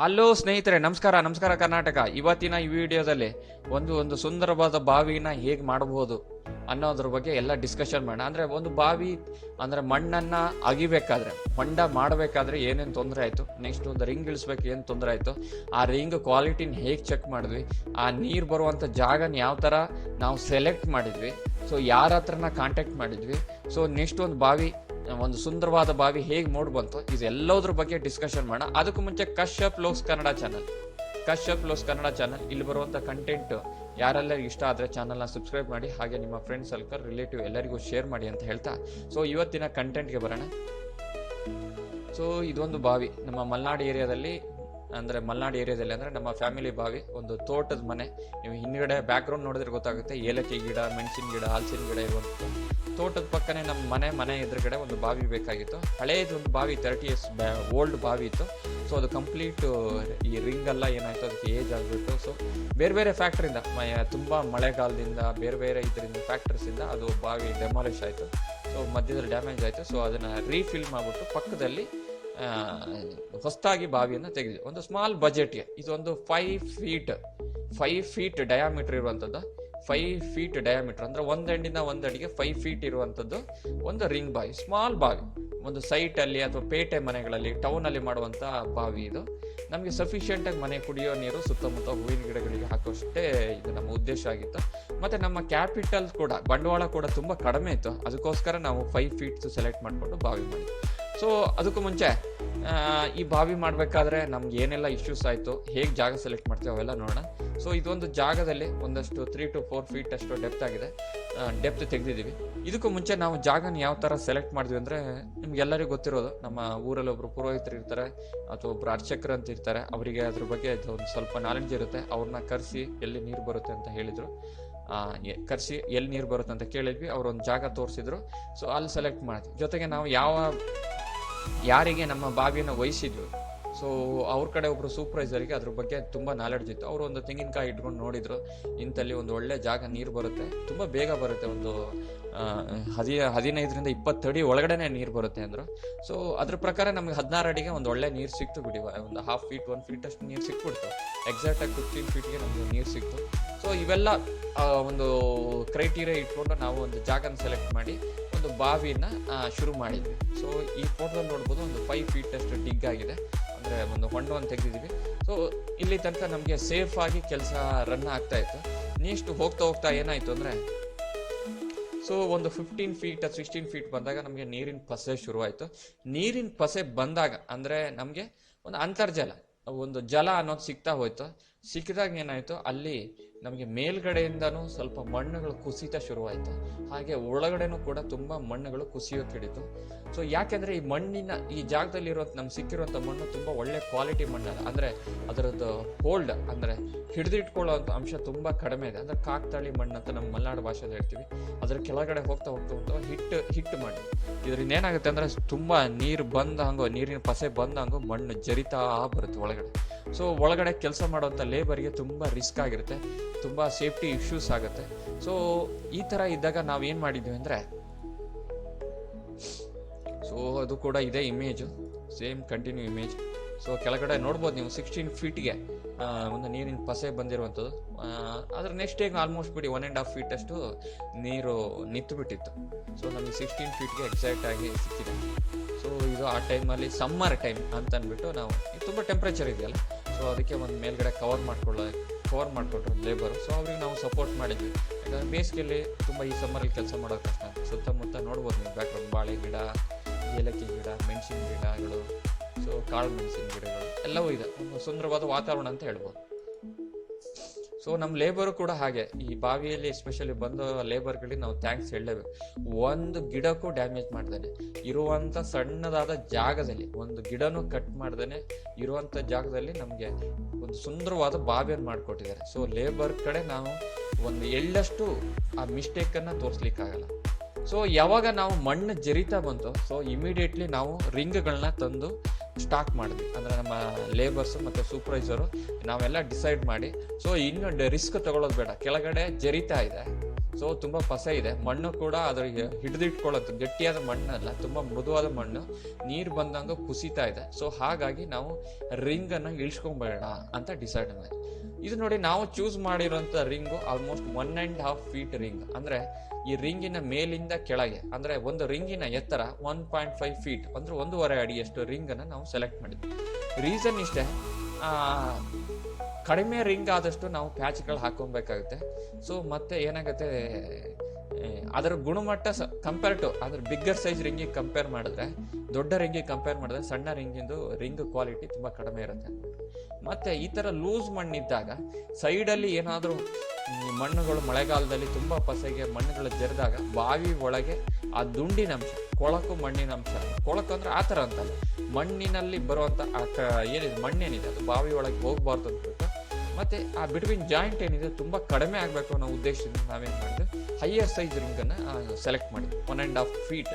Hello ಸ್ನೇಹಿತರೆ, ನಮಸ್ಕಾರ ನಮಸ್ಕಾರ ಕರ್ನಾಟಕ. ಇವತ್ತಿನ ಈ ವಿಡಿಯೋದಲ್ಲಿ ಒಂದು ಒಂದು ಸುಂದರವಾದ ಬಾವಿನ ಹೇಗೆ ಮಾಡಬಹುದು ಅನ್ನೋದ್ರ ಬಗ್ಗೆ ಎಲ್ಲ ಡಿಸ್ಕಷನ್ ಮಾಡೋಣ. ಅಂದ್ರೆ ಒಂದು ಬಾವಿ, ಅಂದ್ರೆ ಮಣ್ಣನ್ನ ಅಗಿಬೇಕಾದ್ರೆ, ಹೊಂಡ ಮಾಡಬೇಕಾದ್ರೆ ಏನೇನು ತೊಂದರೆ ಆಯ್ತು? ನೆಕ್ಸ್ಟ್ ಒಂದು ರಿಂಗ್ ಇಳಿಸ್ಬೇಕು, ಏನು ತೊಂದರೆ ಆಯ್ತು? ಆ ರಿಂಗ್ ಕ್ವಾಲಿಟಿನ ಹೇಗೆ ಚೆಕ್ ಮಾಡಿದ್ವಿ? ಆ ನೀರು ಬರುವಂಥ ಜಾಗನ ಯಾವ ಥರ ನಾವು ಸೆಲೆಕ್ಟ್ ಮಾಡಿದ್ವಿ? ಸೊ ಯಾರ ಹತ್ರನ ಕಾಂಟ್ಯಾಕ್ಟ್ ಮಾಡಿದ್ವಿ? ಸೊ ನೆಕ್ಸ್ಟ್ ಒಂದು ಬಾವಿ ಒಂದು ಸುಂದರವಾದ ಬಾವಿ ಹೇಗೆ ಮೂಡ್ ಬಂತು ಇದೆಲ್ಲದ್ರ ಬಗ್ಗೆ ಡಿಸ್ಕಷನ್ ಮಾಡೋಣ. ಅದಕ್ಕೂ ಮುಂಚೆ ಕಶ್ಯಪ್ ಲೋಕ್ಸ್ ಕನ್ನಡ ಚಾನಲ್ ಕಶ್ಯಪ್ ಲೋಕ್ಸ್ ಕನ್ನಡ ಚಾನಲ್ ಇಲ್ಲಿ ಬರುವಂಥ ಕಂಟೆಂಟ್ ಯಾರೆಲ್ಲರಿಗೂ ಇಷ್ಟ ಆದರೆ ಚಾನಲ್ನ ಸಬ್ಸ್ಕ್ರೈಬ್ ಮಾಡಿ, ಹಾಗೆ ನಿಮ್ಮ ಫ್ರೆಂಡ್ಸ್ ಸರ್ಕಲ್ ರಿಲೇಟಿವ್ ಎಲ್ಲರಿಗೂ ಶೇರ್ ಮಾಡಿ ಅಂತ ಹೇಳ್ತಾ. ಸೊ ಇವತ್ತಿನ ಕಂಟೆಂಟ್ಗೆ ಬರೋಣ. ಸೊ ಇದೊಂದು ಬಾವಿ. ನಮ್ಮ ಮಲ್ನಾಡು ಏರಿಯಾದಲ್ಲಿ, ಅಂದರೆ ಮಲ್ನಾಡು ಏರಿಯಾದಲ್ಲಿ ಅಂದರೆ ನಮ್ಮ ಫ್ಯಾಮಿಲಿ ಬಾವಿ, ಒಂದು ತೋಟದ ಮನೆ. ನೀವು ಹಿಂದ್ಗಡೆ ಬ್ಯಾಕ್ಗ್ರೌಂಡ್ ನೋಡಿದ್ರೆ ಗೊತ್ತಾಗುತ್ತೆ. ಏಲಕ್ಕಿ ಗಿಡ, ಮೆಣಸಿನ ಗಿಡ, ಹಲಸಿನ ಗಿಡ ಇರುವಂಥದ್ದು ತೋಟದ ಪಕ್ಕನೆ ನಮ್ಮ ಮನೆ ಮನೆ ಎದುರುಗಡೆ ಒಂದು ಬಾವಿ ಬೇಕಾಗಿತ್ತು. ಹಳೇದು ಒಂದು ಬಾವಿ ತರ್ಟಿ ಇಯರ್ಸ್ ಓಲ್ಡ್ ಬಾವಿ ಇತ್ತು. ಸೊ ಅದು ಕಂಪ್ಲೀಟ್ ಈ ರಿಂಗ್ ಎಲ್ಲ ಏನಾಯ್ತು ಅದಕ್ಕೆ ಏಜ್ ಆಗಿಬಿಟ್ಟು ಸೊ ಬೇರೆ ಬೇರೆ ಫ್ಯಾಕ್ಟ್ರಿಂದ ತುಂಬ ಮಳೆಗಾಲದಿಂದ, ಬೇರೆ ಬೇರೆ ಇದರಿಂದ ಫ್ಯಾಕ್ಟ್ರಿಸಿಂದ ಅದು ಬಾವಿ ಡೆಮಾಲಿಷ್ ಆಯಿತು. ಸೊ ಮಧ್ಯದಲ್ಲಿ ಡ್ಯಾಮೇಜ್ ಆಯಿತು. ಸೊ ಅದನ್ನು ರೀಫಿಲ್ ಮಾಡಿಬಿಟ್ಟು ಪಕ್ಕದಲ್ಲಿ ಹೊಸದಾಗಿ ಬಾವಿಯನ್ನು ತೆಗೆದಿದೆ ಒಂದು ಸ್ಮಾಲ್ ಬಜೆಟ್ಗೆ ಇದೊಂದು five feet five feet diameter ಇರುವಂಥದ್ದು ಫೈವ್ ಫೀಟ್ ಡಯಾಮೀಟರ್ ಅಂದ್ರೆ ಒಂದ್ ಒಂದಡಿಗೆ ಒಂದ್ ಅಡಿಗೆ ಫೈವ್ ಫೀಟ್ ಇರುವಂಥದ್ದು ಒಂದು ರಿಂಗ್ ಬಾವಿ ಸ್ಮಾಲ್ ಬಾವಿ. ಒಂದು ಸೈಟ್ ಅಲ್ಲಿ ಅಥವಾ ಪೇಟೆ ಮನೆಗಳಲ್ಲಿ ಟೌನ್ ಅಲ್ಲಿ ಮಾಡುವಂತ ಬಾವಿ ಇದು. ನಮಗೆ ಸಫಿಷಿಯೆಂಟ್ ಆಗಿ ಮನೆ ಕುಡಿಯೋ ನೀರು, ಸುತ್ತಮುತ್ತ ಹೂವಿನ ಗಿಡಗಳಿಗೆ ಹಾಕೋಷ್ಟೇ ಇದು ನಮ್ಮ ಉದ್ದೇಶ ಆಗಿತ್ತು. ಮತ್ತೆ ನಮ್ಮ ಕ್ಯಾಪಿಟಲ್ ಕೂಡ, ಬಂಡವಾಳ ಕೂಡ ತುಂಬಾ ಕಡಿಮೆ ಇತ್ತು. ಅದಕ್ಕೋಸ್ಕರ ನಾವು ಫೈವ್ ಫೀಟ್ ಸೆಲೆಕ್ಟ್ ಮಾಡಿಕೊಂಡು ಬಾವಿ ಮಾಡಿ ಸೊ ಅದಕ್ಕೂ ಮುಂಚೆ ಈ ಬಾವಿ ಮಾಡಬೇಕಾದ್ರೆ ನಮ್ಗೆ ಏನೆಲ್ಲ ಇಶ್ಯೂಸ್ ಆಯಿತು, ಹೇಗೆ ಜಾಗ ಸೆಲೆಕ್ಟ್ ಮಾಡ್ತೀವಿ ಅವೆಲ್ಲ ನೋಡೋಣ. ಸೊ ಇದೊಂದು ಜಾಗದಲ್ಲಿ ಒಂದಷ್ಟು ತ್ರೀ ಟು ಫೋರ್ ಫೀಟ್ ಅಷ್ಟು ಡೆಪ್ತ್ ಆಗಿದೆ. ಡೆಪ್ತ್ ತೆಗೆದಿದ್ದೀವಿ. ಇದಕ್ಕೂ ಮುಂಚೆ ನಾವು ಜಾಗನ ಯಾವ ಥರ ಸೆಲೆಕ್ಟ್ ಮಾಡಿದ್ವಿ ಅಂದರೆ, ನಿಮ್ಗೆಲ್ಲರಿಗೂ ಗೊತ್ತಿರೋದು, ನಮ್ಮ ಊರಲ್ಲಿ ಒಬ್ಬರು ಪುರೋಹಿತರು ಇರ್ತಾರೆ, ಅಥವಾ ಒಬ್ಬರು ಅರ್ಚಕರು ಅಂತ ಇರ್ತಾರೆ, ಅವರಿಗೆ ಅದ್ರ ಬಗ್ಗೆ ಒಂದು ಸ್ವಲ್ಪ ನಾಲೆಡ್ಜ್ ಇರುತ್ತೆ. ಅವ್ರನ್ನ ಕರೆಸಿ ಎಲ್ಲಿ ನೀರು ಬರುತ್ತೆ ಅಂತ ಹೇಳಿದರು. ಕರೆಸಿ ಎಲ್ಲಿ ನೀರು ಬರುತ್ತೆ ಅಂತ ಕೇಳಿದ್ವಿ. ಅವ್ರು ಒಂದು ಜಾಗ ತೋರಿಸಿದ್ರು. ಸೊ ಅಲ್ಲಿ ಸೆಲೆಕ್ಟ್ ಮಾಡಿದ್ವಿ. ಜೊತೆಗೆ ನಾವು ಯಾವ ಯಾರಿಗೆ ನಮ್ಮ ಬಾವಿಯನ್ನು ವಹಿಸಿದ್ವಿ ಸೊ ಅವ್ರ ಕಡೆ ಒಬ್ರು ಸೂಪರ್ವೈಸರ್ಗೆ ಅದ್ರ ಬಗ್ಗೆ ತುಂಬಾ ನಾಲೆಡ್ಜ್ ಇತ್ತು. ಅವರು ಒಂದು ತೆಂಗಿನಕಾಯಿ ಇಟ್ಕೊಂಡು ನೋಡಿದ್ರು. ಇಂತಲ್ಲಿ ಒಂದು ಒಳ್ಳೆ ಜಾಗ ನೀರು ಬರುತ್ತೆ. ತುಂಬಾ ಬೇಗ ಬರುತ್ತೆ ಒಂದು ಹದಿ, ಹದಿನೈದರಿಂದ ಇಪ್ಪತ್ತಡಿ ಒಳಗಡೆನೆ ನೀರು ಬರುತ್ತೆ ಅಂದ್ರು. ಸೊ ಅದ್ರ ಪ್ರಕಾರ ನಮಗೆ ಹದಿನಾರು ಅಡಿಗೆ ಒಂದು ಒಳ್ಳೆ ನೀರು ಸಿಕ್ತು ಬಿಡಿ. ಒಂದು ಹಾಫ್ ಫೀಟ್ ಒನ್ ಫೀಟ್ ಅಷ್ಟು ನೀರು ಸಿಕ್ಬಿಡ್ತು. ಎಕ್ಸಾಕ್ಟ್ ಆಗಿ ಫಿಫ್ಟೀನ್ ಫೀಟ್ಗೆ ನಮಗೆ ನೀರು ಸಿಕ್ತು. ಸೊ ಇವೆಲ್ಲ ಒಂದು ಕ್ರೈಟೀರಿಯಾ ಇಟ್ಕೊಂಡು ನಾವು ಒಂದು ಜಾಗನ ಸೆಲೆಕ್ಟ್ ಮಾಡಿ ಒಂದು ಬಾವಿನ ಶುರು ಮಾಡಿದ್ವಿ. ಸೊ ಈ ಫೋಟೋದಲ್ಲಿ ನೋಡ್ಬೋದು ಒಂದು ಫೈವ್ ಫೀಟ್ ಅಷ್ಟು ಡಿಗ್ ಆಗಿದೆ. ಅಂದರೆ ಒಂದು ಹೊಂಡವನ್ನು ತೆಗೆದಿದ್ದೀವಿ. ಸೊ ಇಲ್ಲಿ ತನಕ ನಮಗೆ ಸೇಫ್ ಆಗಿ ಕೆಲಸ ರನ್ ಆಗ್ತಾ ಇತ್ತು. ನೆಕ್ಸ್ಟ್ ಹೋಗ್ತಾ ಹೋಗ್ತಾ ಏನಾಯಿತು ಅಂದರೆ ಸೊ ಒಂದು ಫಿಫ್ಟೀನ್ ಫೀಟ್ ಸಿಕ್ಸ್ಟೀನ್ ಫೀಟ್ ಬಂದಾಗ ನಮಗೆ ನೀರಿನ ಪಸೆ ಶುರುವಾಯಿತು. ನೀರಿನ ಪಸೆ ಬಂದಾಗ ಅಂದರೆ ನಮಗೆ ಒಂದು ಅಂತರ್ಜಲ, ಒಂದು ಜಲ ಅನ್ನೋದು ಸಿಗ್ತಾ ಹೋಯ್ತು. ಸಿಕ್ಕಿದಾಗ ಏನಾಯ್ತು, ಅಲ್ಲಿ ನಮಗೆ ಮೇಲ್ಗಡೆಯಿಂದನೂ ಸ್ವಲ್ಪ ಮಣ್ಣುಗಳು ಕುಸಿತ ಶುರುವಾಯಿತು. ಹಾಗೆ ಒಳಗಡೆನೂ ಕೂಡ ತುಂಬ ಮಣ್ಣುಗಳು ಕುಸಿಯೋಕೆ ಹಿಡಿತು. ಸೊ ಯಾಕೆಂದ್ರೆ ಈ ಮಣ್ಣಿನ, ಈ ಜಾಗದಲ್ಲಿ ಇರೋ ನಮ್ಗೆ ಸಿಕ್ಕಿರುವಂಥ ಮಣ್ಣು ತುಂಬ ಒಳ್ಳೆ ಕ್ವಾಲಿಟಿ ಮಣ್ಣಲ್ಲ ಅಂದರೆ ಅದರದ್ದು ಹೋಲ್ಡ್ ಅಂದರೆ ಹಿಡಿದಿಟ್ಕೊಳ್ಳೋ ಅಂಶ ತುಂಬ ಕಡಿಮೆ ಇದೆ. ಅಂದರೆ ಕಾಕ್ತಾಳಿ ಮಣ್ಣು ಅಂತ ನಮ್ಮ ಮಲೆನಾಡು ಭಾಷೆಯಲ್ಲಿ ಹೇಳ್ತೀವಿ. ಅದ್ರ ಕೆಳಗಡೆ ಹೋಗ್ತಾ ಹೋಗ್ತಾ ಹೋಗ್ತಾ ಹಿಟ್ಟು ಹಿಟ್ಟು ಮಣ್ಣು. ಇದರಿಂದ ಏನಾಗುತ್ತೆ ಅಂದರೆ ತುಂಬ ನೀರು ಬಂದ ಬಂದಂಗೋ, ನೀರಿನ ಪಸೆ ಬಂದಂಗೋ ಮಣ್ಣು ಜರಿತಾ ಬರುತ್ತೆ ಒಳಗಡೆ. ಸೊ ಒಳಗಡೆ ಕೆಲಸ ಮಾಡೋಂಥ ಲೇಬರ್ಗೆ ತುಂಬ ರಿಸ್ಕ್ ಆಗಿರುತ್ತೆ, ತುಂಬ ಸೇಫ್ಟಿ ಇಶ್ಯೂಸ್ ಆಗುತ್ತೆ. ಸೊ ಈ ಥರ ಇದ್ದಾಗ ನಾವು ಏನು ಮಾಡಿದ್ವಿ ಅಂದರೆ ಸೊ ಅದು ಕೂಡ ಇದೆ image same continue image so ಕೆಳಗಡೆ ನೋಡ್ಬೋದು ನೀವು ಸಿಕ್ಸ್ಟೀನ್ ಫೀಟ್ಗೆ ಒಂದು ನೀರಿನ ಪಸೆ ಬಂದಿರುವಂಥದ್ದು. ಅದ್ರ ನೆಕ್ಸ್ಟ್ ಈಗ ಆಲ್ಮೋಸ್ಟ್ ಬಿಡಿ ಒನ್ ಆ್ಯಂಡ್ ಹಾಫ್ ಫೀಟಷ್ಟು ನೀರು ನಿಂತು ಬಿಟ್ಟಿತ್ತು ಸೊ ನಮಗೆ ಸಿಕ್ಸ್ಟೀನ್ ಫೀಟ್ಗೆ ಎಕ್ಸಾಕ್ಟ್ ಆಗಿ ಸಿಕ್ಕಿದೆ. ಸೊ ಇದು ಆ ಟೈಮಲ್ಲಿ ಸಮ್ಮರ್ ಟೈಮ್ ಅಂತ ಅಂದ್ಬಿಟ್ಟು ನಾವು, ತುಂಬ ಟೆಂಪ್ರೇಚರ್ ಇದೆಯಲ್ಲ ಸೊ ಅದಕ್ಕೆ ಒಂದು ಮೇಲ್ಗಡೆ ಕವರ್ ಮಾಡ್ಕೊಳ್ಳೋ ಕವರ್ ಮಾಡಿಕೊಟ್ರು ಲೇಬರು ಸೊ ಅವ್ರಿಗೆ ನಾವು ಸಪೋರ್ಟ್ ಮಾಡಿದ್ವಿ. ಯಾಕಂದರೆ ಬೇಸಿಗೆಯಲ್ಲಿ ತುಂಬ ಈ ಸಮ್ಮರಲ್ಲಿ ಕೆಲಸ ಮಾಡೋದು ಕಷ್ಟ. ಸುತ್ತಮುತ್ತ ನೋಡ್ಬೋದು ನೀವು ಬ್ಯಾಕ್ಗ್ರೌಂಡ್ ಬಾಳೆ ಗಿಡ, ಏಲಕ್ಕಿ ಗಿಡ, ಮೆಣಸಿನ ಗಿಡಗಳು ಸೊ ಕಾಳು ಮೆಣಸಿನ ಗಿಡಗಳು, ಎಲ್ಲವೂ ಇದೆ. ಒಂದು ಸುಂದರವಾದ ವಾತಾವರಣ ಅಂತ ಹೇಳ್ಬೋದು. ಸೊ ನಮ್ಮ ಲೇಬರ್ ಕೂಡ ಹಾಗೆ. ಈ ಬಾವಿಯಲ್ಲಿ ಎಸ್ಪೆಷಲಿ ಬಂದ ಲೇಬರ್ಗಳಿಗೆ ನಾವು ಥ್ಯಾಂಕ್ಸ್ ಹೇಳಲೇಬೇಕು. ಒಂದು ಗಿಡಕ್ಕೂ ಡ್ಯಾಮೇಜ್ ಮಾಡ್ದೇನೆ. ಇರುವಂಥ ಸಣ್ಣದಾದ ಜಾಗದಲ್ಲಿ, ಒಂದು ಗಿಡನೂ ಕಟ್ ಮಾಡ್ದೇನೆ. ಇರುವಂಥ ಜಾಗದಲ್ಲಿ ನಮಗೆ ಒಂದು ಸುಂದರವಾದ ಬಾವಿಯನ್ನು ಮಾಡಿಕೊಟ್ಟಿದ್ದಾರೆ. ಸೊ ಲೇಬರ್ ಕಡೆ ನಾವು ಒಂದು ಎಳ್ಳಷ್ಟು ಆ ಮಿಸ್ಟೇಕನ್ನು ತೋರಿಸ್ಲಿಕ್ಕಾಗಲ್ಲ. ಸೊ ಯಾವಾಗ ನಾವು ಮಣ್ಣು ಜರಿತಾ ಬಂತು ಸೊ ಇಮಿಡಿಯೇಟ್ಲಿ ನಾವು ರಿಂಗ್ಗಳನ್ನ ತಂದು ಸ್ಟಾಕ್ ಮಾಡಿದ್ವಿ. ಅಂದರೆ ನಮ್ಮ ಲೇಬರ್ಸ್ ಮತ್ತು ಸೂಪರ್ವೈಸರು ನಾವೆಲ್ಲ ಡಿಸೈಡ್ ಮಾಡಿ ಸೊ ಇನ್ನು ರಿಸ್ಕ್ ತಗೊಳ್ಳೋದು ಬೇಡ. ಕೆಳಗಡೆ ಜರಿತಾ ಇದೆ. ಸೊ ತುಂಬ ಪಸೆ ಇದೆ. ಮಣ್ಣು ಕೂಡ ಅದ್ರಿಗೆ ಹಿಡಿದಿಟ್ಕೊಳ್ಳೋದು. ಗಟ್ಟಿಯಾದ ಮಣ್ಣಲ್ಲ, ತುಂಬ ಮೃದುವಾದ ಮಣ್ಣು. ನೀರು ಬಂದಂಗೆ ಕುಸಿತಾ ಇದೆ. ಸೊ ಹಾಗಾಗಿ ನಾವು ರಿಂಗನ್ನು ಇಳಿಸ್ಕೊಂಬೇಡ ಅಂತ ಡಿಸೈಡ್ ಮಾಡಿ ಇದು ನೋಡಿ ನಾವು ಚೂಸ್ ಮಾಡಿರೋಂಥ ring almost one and half feet ring ಅಂದರೆ ಈ ರಿಂಗಿನ ಮೇಲಿಂದ ಕೆಳಗೆ, ಅಂದ್ರೆ ಒಂದು ರಿಂಗಿನ ಎತ್ತರ ಒನ್ ಪಾಯಿಂಟ್ ಫೈವ್ ಫೀಟ್ ಅಂದ್ರೆ ಒಂದೂವರೆ ಅಡಿಯಷ್ಟು ರಿಂಗನ್ನು ನಾವು ಸೆಲೆಕ್ಟ್ ಮಾಡಿದ್ವಿ. ರೀಸನ್ ಇಷ್ಟೇ ಕಡಿಮೆ ರಿಂಗ್ ಆದಷ್ಟು ನಾವು ಪ್ಯಾಚ್ಗಳು ಹಾಕೊಬೇಕಾಗುತ್ತೆ. ಸೊ ಮತ್ತೆ ಏನಾಗುತ್ತೆ ಅದರ ಗುಣಮಟ್ಟ ಕಂಪೇರ್ ಟು ಅದ್ರ ಬಿಗ್ಗರ್ ಸೈಜ್ ರಿಂಗಿಗೆ ಕಂಪೇರ್ ಮಾಡಿದ್ರೆ, ದೊಡ್ಡ ರಿಂಗಿಗೆ ಕಂಪೇರ್ ಮಾಡಿದ್ರೆ ಸಣ್ಣ ರಿಂಗಿಂದು ರಿಂಗ್ ಕ್ವಾಲಿಟಿ ತುಂಬ ಕಡಿಮೆ ಇರುತ್ತೆ. ಮತ್ತೆ ಈ ಥರ ಲೂಸ್ ಮಣ್ಣಿದ್ದಾಗ ಸೈಡಲ್ಲಿ ಏನಾದರೂ ಮಣ್ಣುಗಳು ಮಳೆಗಾಲದಲ್ಲಿ ತುಂಬ ಪಸೆಗೆ ಮಣ್ಣುಗಳು ಜರಿದಾಗ ಬಾವಿ ಒಳಗೆ ಆ ದುಂಡಿನ ಅಂಶ, ಕೊಳಕು ಮಣ್ಣಿನ ಅಂಶ, ಕೊಳಕು ಅಂದ್ರೆ ಆ ಥರ ಅಂತಲ್ಲ, ಮಣ್ಣಿನಲ್ಲಿ ಬರುವಂಥ ಆ ಕ ಏನಿದೆ, ಮಣ್ಣೇನಿದೆ, ಅದು ಬಾವಿ ಒಳಗೆ ಹೋಗಬಾರ್ದು ಅಂದ್ಬಿಟ್ಟು ಮತ್ತೆ ಆ ಬಿಟ್ವೀನ್ ಜಾಯಿಂಟ್ ಏನಿದೆ ತುಂಬ ಕಡಿಮೆ ಆಗಬೇಕು ಅನ್ನೋ ಉದ್ದೇಶದಿಂದ ನಾವೇನು ಮಾಡಿದ್ವಿ ಹೈಯರ್ ಸೈಜ್ ರಿಂಗನ್ನು ಸೆಲೆಕ್ಟ್ ಮಾಡಿದ್ವಿ one and half feet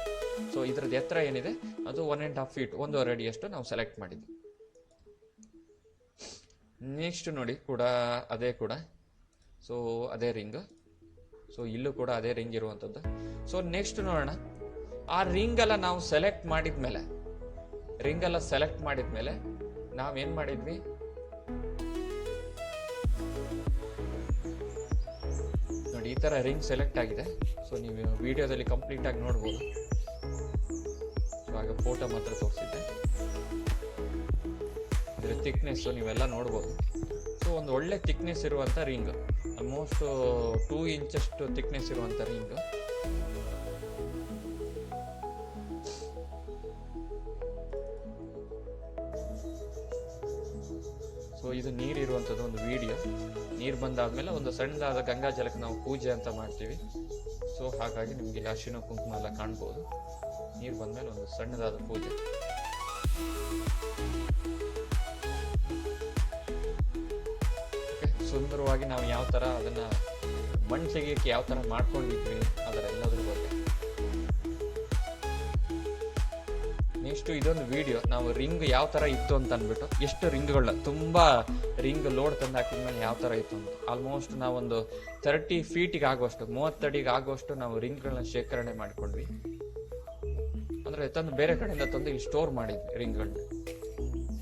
so ಇದ್ರದ್ದು ಎತ್ತರ ಏನಿದೆ, ಅದು ಒನ್ ಆ್ಯಂಡ್ ಹಾಫ್ ಫೀಟ್ ಒಂದೂವರೆ ಅಡಿಯಷ್ಟು ನಾವು ಸೆಲೆಕ್ಟ್ ಮಾಡಿದ್ವಿ ನೆಕ್ಸ್ಟ್ ನೋಡಿ ಕೂಡ ಅದೇ ಕೂಡ. ಸೊ ಅದೇ ರಿಂಗ್ ಸೊ ಇಲ್ಲೂ ಕೂಡ ಅದೇ ರಿಂಗ್ ಇರುವಂಥದ್ದು ಸೊ ನೆಕ್ಸ್ಟ್ ನೋಡೋಣ. ಆ ರಿಂಗ್ ಎಲ್ಲ ನಾವು ಸೆಲೆಕ್ಟ್ ಮಾಡಿದ್ಮೇಲೆ ರಿಂಗ್ ಎಲ್ಲ ಸೆಲೆಕ್ಟ್ ಮಾಡಿದ್ಮೇಲೆ ನಾವೇನು ಮಾಡಿದ್ವಿ? ನೋಡಿ, ಈ ತರ ರಿಂಗ್ ಸೆಲೆಕ್ಟ್ ಆಗಿದೆ. ಸೊ ನೀವು ವಿಡಿಯೋದಲ್ಲಿ ಕಂಪ್ಲೀಟ್ ಆಗಿ ನೋಡ್ಬೋದು. ಸೊ ಆಗ ಫೋಟೋ ಮಾತ್ರ ತೋರಿಸಿದ್ದೆ. ಇದ್ರ ಥಿಕ್ನೆಸ್ಸು ನೀವೆಲ್ಲ ನೋಡ್ಬೋದು. ಸೊ ಒಂದು ಒಳ್ಳೆ ಥಿಕ್ನೆಸ್ ಇರುವಂಥ ರಿಂಗ್ ಆಲ್ಮೋಸ್ಟ್ ಟೂ ಇಂಚಷ್ಟು ಥಿಕ್ನೆಸ್ ಇರುವಂಥ ರಿಂಗ್ ಸೊ ಇದು ನೀರು ಇರುವಂಥದ್ದು ಒಂದು ವಿಡಿಯೋ ನೀರು ಬಂದಾದ್ಮೇಲೆ ಒಂದು ಸಣ್ಣದಾದ ಗಂಗಾ ಜಲಕ್ಕೆ ನಾವು ಪೂಜೆ ಅಂತ ಮಾಡ್ತೀವಿ. ಸೊ ಹಾಗಾಗಿ ನಿಮಗೆ ಅರಿಶಿನ ಕುಂಕುಮ ಎಲ್ಲ ಕಾಣ್ಬೋದು. ನೀರು ಬಂದಮೇಲೆ ಒಂದು ಸಣ್ಣದಾದ ಪೂಜೆ. ಸುಂದರವಾಗಿ ನಾವು ಯಾವ ಥರ ಅದನ್ನು ಮಣ್ಣು ತೆಗಿಯೋಕ್ಕೆ ಯಾವ ಥರ ಮಾಡ್ಕೊಂಡಿದ್ವಿ ಅದರ ಎಲ್ಲದ್ರ ಬಗ್ಗೆ. ನೆಕ್ಸ್ಟ್ ಇದೊಂದು ವಿಡಿಯೋ. ನಾವು ರಿಂಗ್ ಯಾವ ಥರ ಇತ್ತು ಅಂತ ಅಂದ್ಬಿಟ್ಟು, ಎಷ್ಟು ರಿಂಗ್ಗಳನ್ನ ತುಂಬ ರಿಂಗ್ ಲೋಡ್ ತಂದು ಹಾಕಿದ್ಮೇಲೆ ಯಾವ ಥರ ಇತ್ತು ಅಂತ. ಆಲ್ಮೋಸ್ಟ್ ನಾವೊಂದು ತರ್ಟಿ ಫೀಟಿಗೆ ಆಗುವಷ್ಟು ಮೂವತ್ತಡಿಗೆ ಆಗುವಷ್ಟು ನಾವು ರಿಂಗ್ಗಳನ್ನ ಶೇಖರಣೆ ಮಾಡಿಕೊಂಡ್ವಿ. ಅಂದರೆ ತಂದು ಬೇರೆ ಕಡೆಯಿಂದ ತಂದು ಇಲ್ಲಿ ಸ್ಟೋರ್ ಮಾಡಿದ್ವಿ ರಿಂಗ್ಗಳನ್ನ.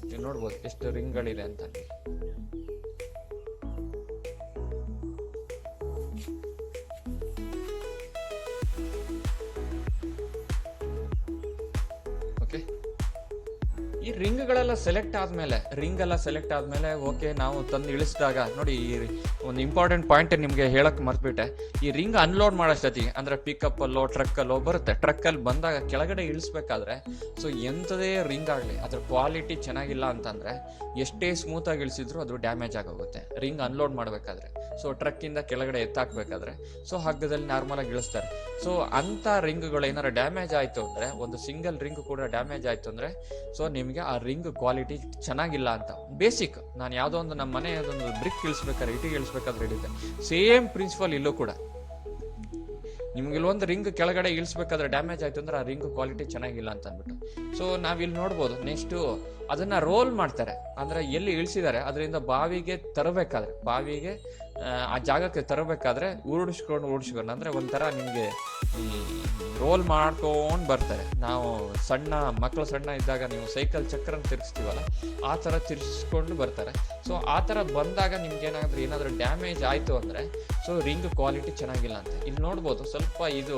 ನೀವು ನೋಡ್ಬೋದು ಎಷ್ಟು ರಿಂಗ್ಗಳಿದೆ ಅಂತ. ಈ ರಿಂಗ್ಗಳೆಲ್ಲ ಸೆಲೆಕ್ಟ್ ಆದ್ಮೇಲೆ ರಿಂಗ್ ಎಲ್ಲ ಸೆಲೆಕ್ಟ್ ಆದ್ಮೇಲೆ ಓಕೆ ನಾವು ತಂದು ಇಳಿಸಿದಾಗ, ನೋಡಿ, ಈ ಒಂದು ಇಂಪಾರ್ಟೆಂಟ್ ಪಾಯಿಂಟ್ ನಿಮಗೆ ಹೇಳಕ್ಕೆ ಮರ್ತ್ಬಿಟ್ಟೆ. ಈ ರಿಂಗ್ ಅನ್ಲೋಡ್ ಮಾಡೋಷ್ಟೊತ್ತಿಗೆ, ಅಂದ್ರೆ ಪಿಕಪ್ಪಲ್ಲೋ ಟ್ರಕ್ಕಲ್ಲೋ ಬರುತ್ತೆ. ಟ್ರಕ್ ಅಲ್ಲಿ ಬಂದಾಗ ಕೆಳಗಡೆ ಇಳಿಸ್ಬೇಕಾದ್ರೆ ಸೊ ಎಂಥದೇ ರಿಂಗ್ ಆಗಲಿ, ಅದ್ರ ಕ್ವಾಲಿಟಿ ಚೆನ್ನಾಗಿಲ್ಲ ಅಂತಂದ್ರೆ, ಎಷ್ಟೇ ಸ್ಮೂತಾಗಿ ಇಳಿಸಿದ್ರು ಅದು ಡ್ಯಾಮೇಜ್ ಆಗೋಗುತ್ತೆ. ರಿಂಗ್ ಅನ್ಲೋಡ್ ಮಾಡಬೇಕಾದ್ರೆ. ಸೊ ಟ್ರಕ್ಕಿಂದ ಕೆಳಗಡೆ ಎತ್ತಾಕ್ಬೇಕಾದ್ರೆ ಸೊ ಹಗ್ಗದಲ್ಲಿ ನಾರ್ಮಲ್ ಆಗಿ ಇಳಿಸ್ತಾರೆ. ಸೊ ಅಂತ ರಿಂಗ್ಗಳು ಏನಾರು ಡ್ಯಾಮೇಜ್ ಆಯ್ತು ಅಂದ್ರೆ, ಒಂದು ಸಿಂಗಲ್ ರಿಂಗ್ ಕೂಡ ಡ್ಯಾಮೇಜ್ ಆಯ್ತು ಅಂದ್ರೆ ಸೊ ನಿಮಗೆ ಆ ರಿಂಗ್ ಕ್ವಾಲಿಟಿ ಚೆನ್ನಾಗಿಲ್ಲ ಅಂತ. ಬೇಸಿಕ್ ನಾನು ಯಾವುದೋ ಒಂದು ನಮ್ಮ ಮನೆ ಒಂದು ಬ್ರಿಕ್ ಇಳಿಸ್ಬೇಕಾದ್ರೆ ಇಟಿಗೆ ಇಳಿಸ್ಬೇಕಾದ್ರೆ ಹಿಡಿದೆ ಸೇಮ್ ಪ್ರಿನ್ಸಿಪಲ್ ಇಲ್ಲೂ ಕೂಡ. ನಿಮ್ಗೆ ಇಲ್ಲೊಂದು ರಿಂಗ್ ಕೆಳಗಡೆ ಇಳಿಸ್ಬೇಕಾದ್ರೆ ಡ್ಯಾಮೇಜ್ ಆಯ್ತು ಅಂದ್ರೆ, ಆ ರಿಂಗ್ ಕ್ವಾಲಿಟಿ ಚೆನ್ನಾಗಿಲ್ಲ ಅಂತ ಅಂದ್ಬಿಟ್ಟು. ಸೊ ನಾವಿಲ್ಲಿ ನೋಡ್ಬೋದು ನೆಕ್ಸ್ಟು ಅದನ್ನ ರೋಲ್ ಮಾಡ್ತಾರೆ. ಅಂದ್ರೆ ಎಲ್ಲಿ ಇಳಿಸಿದ್ದಾರೆ, ಅದರಿಂದ ಬಾವಿಗೆ ತರಬೇಕಾದ್ರೆ, ಬಾವಿಗೆ ಆ, ಜಾಗಕ್ಕೆ ತರಬೇಕಾದ್ರೆ ಉರುಡಿಸ್ಕೊಂಡು ಉರುಡಿಸ್ಕೊಂಡು ಅಂದ್ರೆ ಒಂಥರ ನಿಮಗೆ ಈ ರೋಲ್ ಮಾಡ್ಕೊಂಡು ಬರ್ತಾರೆ. ನಾವು ಸಣ್ಣ ಮಕ್ಕಳು ಸಣ್ಣ ಇದ್ದಾಗ ನೀವು ಸೈಕಲ್ ಚಕ್ರ ತಿರ್ಗಿಸ್ತೀವಲ್ಲ ಆ ಥರ ತಿರ್ಗಿಸ್ಕೊಂಡು ಬರ್ತಾರೆ. ಸೊ ಆ ಥರ ಬಂದಾಗ ನಿಮ್ಗೆ ಏನಾದ್ರೂ ಏನಾದರೂ ಡ್ಯಾಮೇಜ್ ಆಯಿತು ಅಂದರೆ ಸೊ ರಿಂಗ್ ಕ್ವಾಲಿಟಿ ಚೆನ್ನಾಗಿಲ್ಲ ಅಂತ. ಇಲ್ಲಿ ನೋಡ್ಬೋದು ಸ್ವಲ್ಪ ಇದು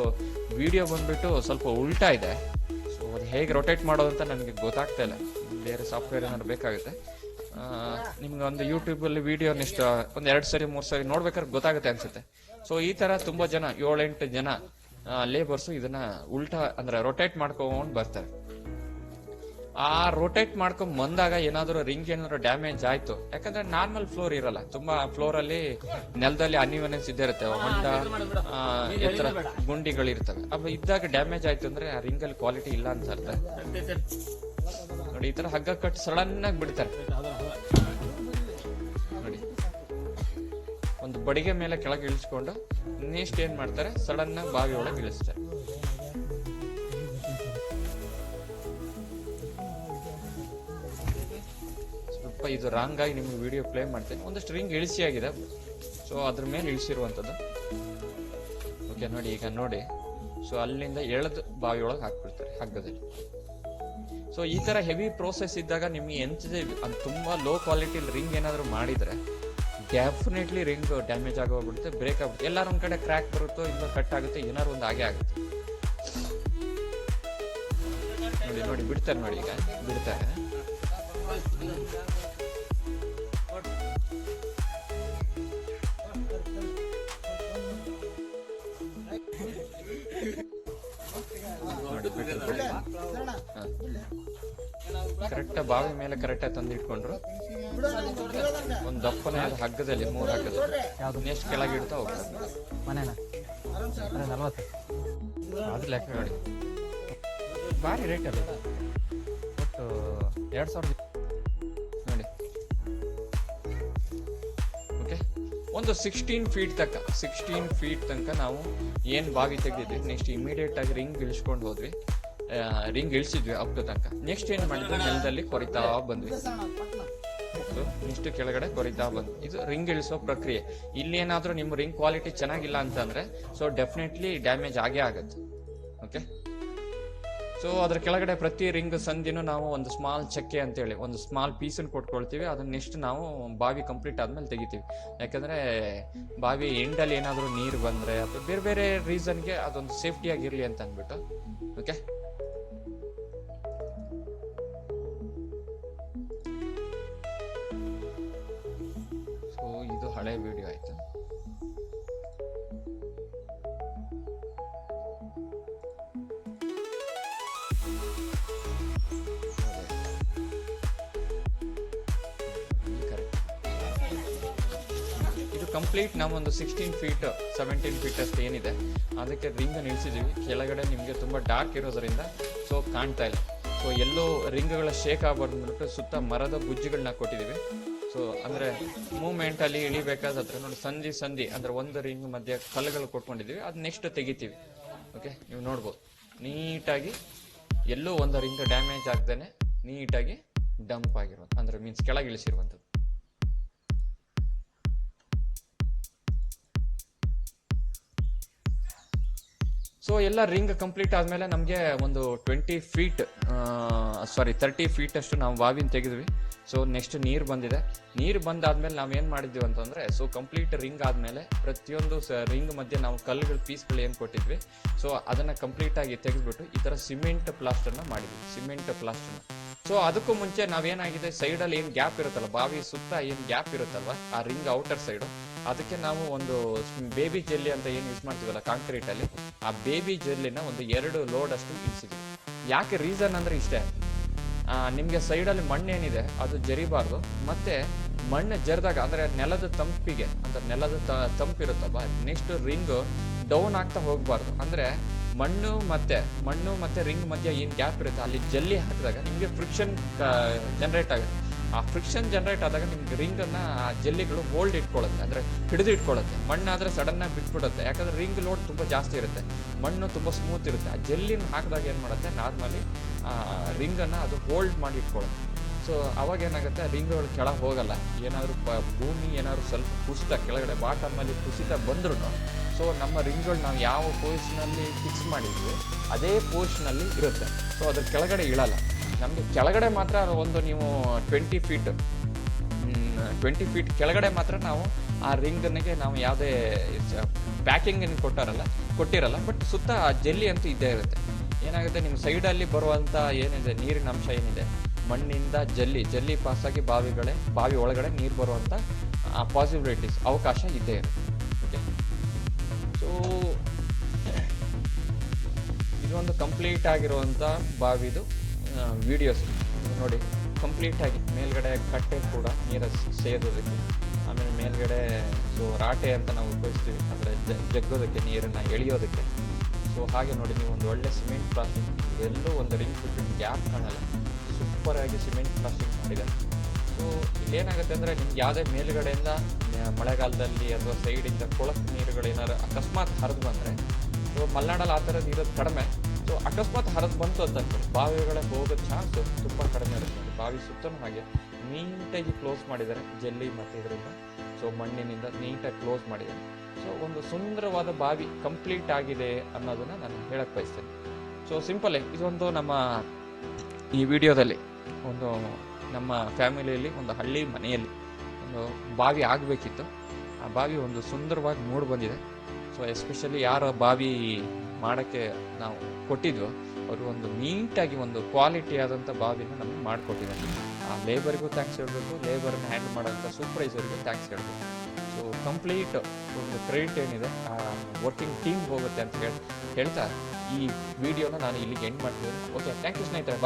ವಿಡಿಯೋ ಬಂದ್ಬಿಟ್ಟು ಸ್ವಲ್ಪ ಉಲ್ಟಾ ಇದೆ. ಸೊ ಅದು ಹೇಗೆ ರೊಟೇಟ್ ಮಾಡೋದು ಅಂತ ನನಗೆ ಗೊತ್ತಾಗ್ತಾ ಇಲ್ಲ. ಬೇರೆ ಸಾಫ್ಟ್ವೇರ್ ಏನಾದ್ರು ಬೇಕಾಗುತ್ತೆ. ನಿಮ್ಗೆ ಒಂದು ಯೂಟ್ಯೂಬಲ್ಲಿ ವಿಡಿಯೋ ಇಷ್ಟ ಒಂದ್ ಎರಡು ಸರಿ, ಮೂರು ಸರಿ ನೋಡ್ಬೇಕಾದ್ರೆ ಗೊತ್ತಾಗುತ್ತೆ ಅನ್ಸುತ್ತೆ. ಸೊ ಈ ತರ ತುಂಬಾ ಜನ, ಏಳೆಂಟು ಜನ ಲೇಬರ್ಸ್ ಇದನ್ನ ಉಲ್ಟಾ ಅಂದ್ರೆ ರೊಟೇಟ್ ಮಾಡ್ಕೊಂಡು ಬರ್ತಾರೆ. ಆ ರೊಟೇಟ್ ಮಾಡ್ಕೊಂಡ್ ಬಂದಾಗ ಏನಾದರೂ ರಿಂಗ್ ಏನಾದ್ರು ಡ್ಯಾಮೇಜ್ ಆಯ್ತು. ಯಾಕಂದ್ರೆ ನಾರ್ಮಲ್ ಫ್ಲೋರ್ ಇರಲ್ಲ. ತುಂಬಾ ಫ್ಲೋರ್ ಅಲ್ಲಿ ನೆಲದಲ್ಲಿ ಅನ್ಇವನೆನ್ಸ್ ಇದ್ದೇ ಇರುತ್ತೆ. ಹೊಂಡ ಎತ್ತರ ಗುಂಡಿಗಳು ಗುಂಡಿಗಳಿರ್ತವೆ. ಅಪ್ಪ ಇದ್ದಾಗ ಡ್ಯಾಮೇಜ್ ಆಯ್ತು ಅಂದ್ರೆ ಆ ರಿಂಗ್ ಅಲ್ಲಿ ಕ್ವಾಲಿಟಿ ಇಲ್ಲ ಅಂತ ಅರ್ಥ. ನೋಡಿ, ಈ ತರ ಹಗ್ಗ ಕಟ್ ಸಡನ್ ಆಗಿ ಬಿಡ್ತಾರೆ ಒಂದು ಬಡಿಗೆ ಮೇಲೆ ಕೆಳಗೆ ಇಳಿಸ್ಕೊಂಡು ನೆಕ್ಸ್ಟ್ ಏನ್ ಮಾಡ್ತಾರೆ? ಸಡನ್ ಆಗಿ ಬಾವಿ ಒಳಗೆ ಇಳಿಸ್ತಾರೆ. ಸ್ವಲ್ಪ ಇದು ರಾಂಗ್ ಆಗಿ ನಿಮ್ಗೆ ವಿಡಿಯೋ ಪ್ಲೇ ಮಾಡ್ತೇನೆ. ಒಂದು ರಿಂಗ್ ಇಳಿಸಿ ಆಗಿದೆ. ಸೊ ಅದ್ರ ಮೇಲೆ ಇಳಿಸಿರುವಂಥದ್ದು. ಓಕೆ ನೋಡಿ, ಈಗ ನೋಡಿ. ಸೊ ಅಲ್ಲಿಂದ ಎಳೆದು ಬಾವಿಯೊಳಗೆ ಹಾಕ್ಬಿಡ್ತಾರೆ, ಹಗ್ಗದಲ್ಲಿ. ಸೊ ಈ ಥರ ಹೆವಿ ಪ್ರೋಸೆಸ್ ಇದ್ದಾಗ ನಿಮಗೆ ಎಂತಿದೆ ಅದು ತುಂಬ ಲೋ ಕ್ವಾಲಿಟಿಲಿ ರಿಂಗ್ ಏನಾದರೂ ಮಾಡಿದರೆ ಡೆಫಿನೆಟ್ಲಿ ರಿಂಗ್ ಡ್ಯಾಮೇಜ್ ಆಗೋಗ್ಬಿಡುತ್ತೆ ಬ್ರೇಕ್ ಆಗ್ಬಿಡುತ್ತೆ. ಎಲ್ಲರ ಒಂದು ಕಡೆ ಕ್ರ್ಯಾಕ್ ಬರುತ್ತೋ ಇಲ್ಲ ಕಟ್ ಆಗುತ್ತೆ, ಏನಾದ್ರು ಒಂದು ಹಾಗೆ ಆಗುತ್ತೆ. ನೋಡಿ ನೋಡಿ, ಬಿಡ್ತಾರೆ ನೋಡಿ ಈಗ, ಬಿಡ್ತಾರೆ. ಕರೆಕ್ಟ್ ಬಾವಿ ಮೇಲೆ ಕರೆಕ್ಟ್ ತಂದು ಇಟ್ಕೊಂಡ್ರು ಒಂದ್ ದಪ್ಪನೇ ಹಗ್ಗದಲ್ಲಿ ಮೂರ್ ಹಗ್ಗದಲ್ಲಿ ಯಾವುದು ನೆಕ್ಸ್ಟ್ ಕೆಳಗೆ ಇಡ್ತಾ ಹೋಗ್ತಾರೆ ಮನೇನ? ನಲ್ವತ್ತು. ಲೆಕ್ಕ ನೋಡಿ. ಭಾರಿ ರೇಟ್ ಅಲ್ಲ. ಒಟ್ಟು ಎರಡು ಸಾವಿರದ ನೋಡಿ. ಓಕೆ ಒಂದು ಸಿಕ್ಸ್ಟೀನ್ ಫೀಟ್ ತನಕ ಸಿಕ್ಸ್ಟೀನ್ ಫೀಟ್ ತನಕ ನಾವು ಏನು ಬಾವಿ ತೆಗೆದಿದ್ವಿ ನೆಕ್ಸ್ಟ್ ಇಮಿಡಿಯೇಟ್ ಆಗಿ ರಿಂಗ್ ಇಳಿಸ್ಕೊಂಡು ಹೋದ್ವಿ. ರಿಂಗ್ ಇಳಿಸಿದ್ವಿ ಅಪ್ ತನಕ. ನೆಕ್ಸ್ಟ್ ಏನು ಮಾಡಿದ್ವಿ ನೆಲದಲ್ಲಿ ಕೊರಿತಾ ಬಂದ್ವಿ. ನೆಕ್ಸ್ಟ್ ಕೆಳಗಡೆ ಕೊರಿತಾ ಬಂದ್ವಿ ಇದು ರಿಂಗ್ ಇಳಿಸೋ ಪ್ರಕ್ರಿಯೆ. ಇಲ್ಲಿ ಏನಾದರೂ ನಿಮ್ಮ ರಿಂಗ್ ಕ್ವಾಲಿಟಿ ಚೆನ್ನಾಗಿಲ್ಲ ಅಂತಂದ್ರೆ ಸೊ ಡೆಫಿನೆಟ್ಲಿ ಡ್ಯಾಮೇಜ್ ಆಗೇ ಆಗುತ್ತೆ. ಓಕೆ ಸೊ ಅದ್ರ ಕೆಳಗಡೆ ಪ್ರತಿ ರಿಂಗ್ ಸಂದಿನೂ ನಾವು ಒಂದು ಸ್ಮಾಲ್ ಚಕ್ಕೆ ಅಂತೇಳಿ, ಒಂದು ಸ್ಮಾಲ್ ಪೀಸನ್ನು ಕೊಟ್ಕೊಳ್ತೀವಿ. ಅದನ್ನ ನೆಕ್ಸ್ಟ್ ನಾವು ಬಾವಿ ಕಂಪ್ಲೀಟ್ ಆದ್ಮೇಲೆ ತೆಗಿತೀವಿ. ಯಾಕಂದ್ರೆ ಬಾವಿ ಎಂಡಲ್ಲಿ ಏನಾದರೂ ನೀರು ಬಂದ್ರೆ ಅಥವಾ ಬೇರೆ ಬೇರೆ ರೀಸನ್ಗೆ ಅದೊಂದು ಸೇಫ್ಟಿ ಆಗಿರ್ಲಿ ಅಂತ ಅಂದ್ಬಿಟ್ಟು. ಓಕೆ ಸೊ ಇದು ಹಳೆ ವಿಡಿಯೋ ಆಯ್ತು. ಕಂಪ್ಲೀಟ್ ನಾವೊಂದು ಸಿಕ್ಸ್ಟೀನ್ ಫೀಟ್ ಸೆವೆಂಟೀನ್ ಫೀಟ್ ಅಷ್ಟು ಏನಿದೆ. ಅದಕ್ಕೆ ರಿಂಗ್ ನಿಲ್ಸಿದ್ದೀವಿ ಕೆಳಗಡೆ ನಿಮಗೆ ತುಂಬ ಡಾರ್ಕ್ ಇರೋದ್ರಿಂದ ಸೊ ಕಾಣ್ತಾ ಇಲ್ಲ. ಸೊ ಎಲ್ಲೋ ರಿಂಗ್ಗಳ ಶೇಕ್ ಆಗಬಾರ್ದು ಅಂದ್ಬಿಟ್ಟು ಸುತ್ತ ಮರದ ಗುಜ್ಜುಗಳನ್ನ ಕೊಟ್ಟಿದ್ದೀವಿ ಸೊ ಅಂದರೆ ಮೂಮೆಂಟಲ್ಲಿ ಇಳಿಬೇಕಾದ್ರೆ ನೋಡಿ, ಸಂಧಿ ಸಂಧಿ ಅಂದರೆ ಒಂದು ರಿಂಗ್ ಮಧ್ಯೆ ಕಲ್ಲುಗಳು ಕೊಟ್ಕೊಂಡಿದ್ದೀವಿ ಅದು ನೆಕ್ಸ್ಟ್ ತೆಗಿತೀವಿ. ಓಕೆ ನೀವು ನೋಡ್ಬೋದು. ನೀಟಾಗಿ ಎಲ್ಲೋ ಒಂದು ರಿಂಗ್ ಡ್ಯಾಮೇಜ್ ಆಗದೇನೆ ನೀಟಾಗಿ ಡಂಪ್ ಆಗಿರೋದು. ಅಂದರೆ ಮೀನ್ಸ್ ಕೆಳಗೆ ಇಳಿಸಿರುವಂಥದ್ದು. ಸೊ ಎಲ್ಲ ರಿಂಗ್ ಕಂಪ್ಲೀಟ್ ಆದ್ಮೇಲೆ ನಮಗೆ ಒಂದು twenty feet sorry thirty feet ಅಷ್ಟು ನಾವು ಬಾವಿನ ತೆಗೆದ್ವಿ. ಸೊ ನೆಕ್ಸ್ಟ್ ನೀರು ಬಂದಿದೆ. ನೀರು ಬಂದಾದ್ಮೇಲೆ ನಾವು ಏನು ಮಾಡಿದ್ವಿ ಅಂತಂದರೆ ಸೊ ಕಂಪ್ಲೀಟ್ ರಿಂಗ್ ಆದಮೇಲೆ ಪ್ರತಿಯೊಂದು ಸ ರಿಂಗ್ ಮಧ್ಯೆ ನಾವು ಕಲ್ಲುಗಳ ಪೀಸ್ಗಳು ಏನು ಕೊಟ್ಟಿದ್ವಿ. ಸೊ ಅದನ್ನು ಕಂಪ್ಲೀಟಾಗಿ ತೆಗೆದ್ಬಿಟ್ಟು ಈ ಥರ ಸಿಮೆಂಟ್ ಪ್ಲಾಸ್ಟರ್ನ ಮಾಡಿದ್ವಿ. ಸಿಮೆಂಟ್ ಪ್ಲಾಸ್ಟರ್ನ ಸೊ ಅದಕ್ಕೂ ಮುಂಚೆ ನಾವೇನಾಗಿದೆ ಸೈಡಲ್ಲಿ ಏನು ಗ್ಯಾಪ್ ಇರುತ್ತಲ್ಲ, ಬಾವಿ ಸುತ್ತ ಏನು ಗ್ಯಾಪ್ ಇರುತ್ತಲ್ವ, ಆ ರಿಂಗ್ ಔಟರ್ ಸೈಡು ಅದಕ್ಕೆ ನಾವು ಒಂದು ಬೇಬಿ ಜೆಲ್ಲಿ ಅಂತ ಏನು ಯೂಸ್ ಮಾಡ್ತೀವಲ್ಲ ಕಾಂಕ್ರೀಟ್ ಅಲ್ಲಿ, ಆ ಬೇಬಿ ಜೆಲ್ಲಿನ ಒಂದು ಎರಡು ಲೋಡ್ ಅಷ್ಟು ಇಳಿಸಿದ್ವಿ. ಯಾಕೆ ರೀಸನ್ ಅಂದ್ರೆ ಇಷ್ಟೇ. ನಿಮ್ಗೆ ಸೈಡಲ್ಲಿ ಮಣ್ಣು ಏನಿದೆ, ಅದು ಜರಿಬಾರ್ದು. ಮತ್ತೆ ಮಣ್ಣು ಜರಿದಾಗ, ಅಂದ್ರೆ ನೆಲದ ತಂಪಿಗೆ ಅಂದ್ರೆ ನೆಲದ ತ- ತಂಪಿರುತ್ತಲ್ವ ನೆಕ್ಸ್ಟ್ ರಿಂಗ್ ಡೌನ್ ಆಗ್ತಾ ಹೋಗ್ಬಾರ್ದು. ಅಂದ್ರೆ ಮಣ್ಣು ಮತ್ತೆ ಮಣ್ಣು ಮತ್ತೆ ರಿಂಗ್ ಮಧ್ಯೆ ಏನ್ ಗ್ಯಾಪ್ ಇರುತ್ತೆ, ಅಲ್ಲಿ ಜಲ್ಲಿ ಹಾಕಿದಾಗ ನಿಮ್ಗೆ ಫ್ರಿಕ್ಷನ್ ಜನರೇಟ್ ಆಗುತ್ತೆ. ಆ ಫ್ರಿಕ್ಷನ್ ಜನರೇಟ್ ಆದಾಗ ನಿಮ್ಗೆ ರಿಂಗ್ ಅನ್ನ ಆ ಜೆಲ್ಲಿಗಳು ಹೋಲ್ಡ್ ಇಟ್ಕೊಳ್ಳುತ್ತೆ. ಅಂದ್ರೆ ಹಿಡಿದು ಇಟ್ಕೊಳ್ಳುತ್ತೆ ಮಣ್ಣಾದ್ರೆ ಸಡನ್ ಆಗಿ ಬಿಟ್ಬಿಡುತ್ತೆ. ಯಾಕಂದ್ರೆ ರಿಂಗ್ ಲೋಡ್ ತುಂಬಾ ಜಾಸ್ತಿ ಇರುತ್ತೆ. ಮಣ್ಣು ತುಂಬಾ ಸ್ಮೂತ್ ಇರುತ್ತೆ. ಆ ಜೆಲ್ಲಿನ ಹಾಕಿದಾಗ ಏನ್ ಮಾಡುತ್ತೆ? ನಾರ್ಮಲಿ ಆ ರಿಂಗ್ ಅನ್ನ ಅದು ಹೋಲ್ಡ್ ಮಾಡಿ ಇಟ್ಕೊಳ್ಳುತ್ತೆ. ಸೊ ಅವಾಗ ಏನಾಗುತ್ತೆ? ರಿಂಗ್ಗಳು ಕೆಳಗೆ ಹೋಗಲ್ಲ. ಏನಾದರೂ ಭೂಮಿ ಏನಾದ್ರು ಸ್ವಲ್ಪ ಕುಸಿತ, ಕೆಳಗಡೆ ಬಾಟಮಲ್ಲಿ ಕುಸಿತ ಬಂದ್ರು ಸೊ ನಮ್ಮ ರಿಂಗ್ಗಳು ನಾವು ಯಾವ ಪೊಸಿಷನಲ್ಲಿ ಫಿಕ್ಸ್ ಮಾಡಿದ್ವಿ, ಅದೇ ಪೊಸಿಷನಲ್ಲಿ ಇರುತ್ತೆ. ಸೊ ಅದ್ರ ಕೆಳಗಡೆ ಇಳಲ್ಲ. ನಮಗೆ ಕೆಳಗಡೆ ಮಾತ್ರ ಒಂದು ನೀವು ಟ್ವೆಂಟಿ ಫೀಟ್ ಟ್ವೆಂಟಿ ಫೀಟ್ ಕೆಳಗಡೆ ಮಾತ್ರ ನಾವು ಆ ರಿಂಗನಿಗೆ ನಾವು ಯಾವುದೇ ಪ್ಯಾಕಿಂಗ್ ಕೊಟ್ಟಾರಲ್ಲ, ಕೊಟ್ಟಿರಲ್ಲ ಬಟ್ ಸುತ್ತ ಆ ಜೆಲ್ಲಿ ಅಂತೂ ಇದ್ದೇ ಇರುತ್ತೆ. ಏನಾಗುತ್ತೆ, ನಿಮ್ಮ ಸೈಡಲ್ಲಿ ಬರುವಂಥ ಏನಿದೆ, ನೀರಿನ ಅಂಶ ಏನಿದೆ, ಮಣ್ಣಿಂದ ಜಲ್ಲಿ ಜಲ್ಲಿ ಪಾಸಾಗಿ ಬಾವಿಗಳೇ, ಬಾವಿ ಒಳಗಡೆ ನೀರು ಬರುವಂಥ ಪಾಸಿಬಿಲಿಟೀಸ್ ಅವಕಾಶ ಇದ್ದೇ ಇರುತ್ತೆ. ಓಕೆ ಸೊ ಇದೊಂದು ಕಂಪ್ಲೀಟ್ ಆಗಿರುವಂಥ ಬಾವಿದು ವಿಡಿಯೋಸ್ ನೋಡಿ ಕಂಪ್ಲೀಟಾಗಿ ಮೇಲ್ಗಡೆ ಕಟ್ಟೆ ಕೂಡ ನೀರ ಸೇದೋದಕ್ಕೆ, ಆಮೇಲೆ ಮೇಲ್ಗಡೆ ಸೊ ರಾಟೆ ಅಂತ ನಾವು ಉಪಯೋಗಿಸ್ತೀವಿ, ಅಂದರೆ ಜಗ್ಗೋದಕ್ಕೆ, ನೀರನ್ನು ಎಳೆಯೋದಕ್ಕೆ. ಸೊ ಹಾಗೆ ನೋಡಿ, ನೀವು ಒಂದು ಒಳ್ಳೆ ಸಿಮೆಂಟ್ ಪ್ಲಾಸ್ಟಿಕ್ ಎಲ್ಲೂ ಒಂದು ರಿಂಗ್ ಬಿಟ್ಟು ಗ್ಯಾಪ್ ಕಾಣಲ್ಲ ಸೂಪರಾಗಿ ಸಿಮೆಂಟ್ ಪ್ಲಾಸ್ಟಿಕ್ ಮಾಡಿದ್ದಾರೆ. ಸೊ ಇಲ್ಲೇನಾಗುತ್ತೆ ಅಂದರೆ, ನಿಮ್ಗೆ ಯಾವುದೇ ಮೇಲುಗಡೆಯಿಂದ ಮಳೆಗಾಲದಲ್ಲಿ ಅಥವಾ ಸೈಡಿಂದ ಕೊಳಕು ನೀರುಗಳು ಅಕಸ್ಮಾತ್ ಹರಿದು ಬಂದರೆ ಸೊ ಮಲೆನಾಡಲ್ಲಿ ಆ ಥರದ್ದು ಇರೋದು ಕಡಿಮೆ. ಸೊ ಅಕಸ್ಮಾತ್ ಹರಿದು ಬಂತು ಅಂತ ಬಾವಿಗಳ ಹೋಗೋ ಚಾನ್ಸ್ ತುಂಬ ಕಡಿಮೆ ಇರುತ್ತೆ ಬಾವಿ ಸುತ್ತಲೂ ಹಾಗೆ ನೀಟಾಗಿ ಕ್ಲೋಸ್ ಮಾಡಿದ್ದಾರೆ, ಜಲ್ಲಿ ಮತ್ತು ಇದರಿಂದ. ಸೊ ಮಣ್ಣಿನಿಂದ ನೀಟಾಗಿ ಕ್ಲೋಸ್ ಮಾಡಿದ್ದಾರೆ. ಸೊ ಒಂದು ಸುಂದರವಾದ ಬಾವಿ ಕಂಪ್ಲೀಟ್ ಆಗಿದೆ ಅನ್ನೋದನ್ನ ನಾನು ಹೇಳಕ್ ಬಯಸ್ತೇನೆ. ಸೊ ಸಿಂಪಲ್ ಇದೊಂದು ನಮ್ಮ ಈ ವಿಡಿಯೋದಲ್ಲಿ ಒಂದು ನಮ್ಮ ಫ್ಯಾಮಿಲಿಯಲ್ಲಿ ಒಂದು ಹಳ್ಳಿ ಮನೆಯಲ್ಲಿ ಒಂದು ಬಾವಿ ಆಗಬೇಕಿತ್ತು. ಆ ಬಾವಿ ಒಂದು ಸುಂದರವಾಗಿ ಮೂಡಿ ಬಂದಿದೆ. ಸೊ ಎಸ್ಪೆಷಲಿ ಯಾರ ಬಾವಿ ಮಾಡೋಕ್ಕೆ ನಾವು ಕೊಟ್ಟಿದ್ವೋ, ಅವರು ಒಂದು ನೀಟಾಗಿ ಒಂದು ಕ್ವಾಲಿಟಿ ಆದಂಥ ಬಾವಿನ ನಮಗೆ ಮಾಡಿಕೊಟ್ಟಿದ್ದಾರೆ. ಆ ಲೇಬರ್ಗೂ ಥ್ಯಾಂಕ್ಸ್ ಹೇಳಬೇಕು ಲೇಬರ್ನ ಹ್ಯಾಂಡ್ ಮಾಡೋಂಥ ಸೂಪರ್ವೈಸರ್ಗೂ ಥ್ಯಾಂಕ್ಸ್ ಹೇಳಬೇಕು. ಸೊ ಕಂಪ್ಲೀಟ್ ಒಂದು ಕ್ರೆಡಿಟ್ ಏನಿದೆ, ಆ ವರ್ಕಿಂಗ್ ಟೀಮ್ಗೆ ಹೋಗುತ್ತೆ ಅಂತ ಹೇಳಿ ಹೇಳ್ತಾ ಈ ವಿಡಿಯೋನ ನಾನು ಇಲ್ಲಿಗೆ ಎಂಡ್ ಮಾಡ್ತೀನಿ. ಓಕೆ ಥ್ಯಾಂಕ್ ಯು ಸ್ನೇಹಿತರೆ.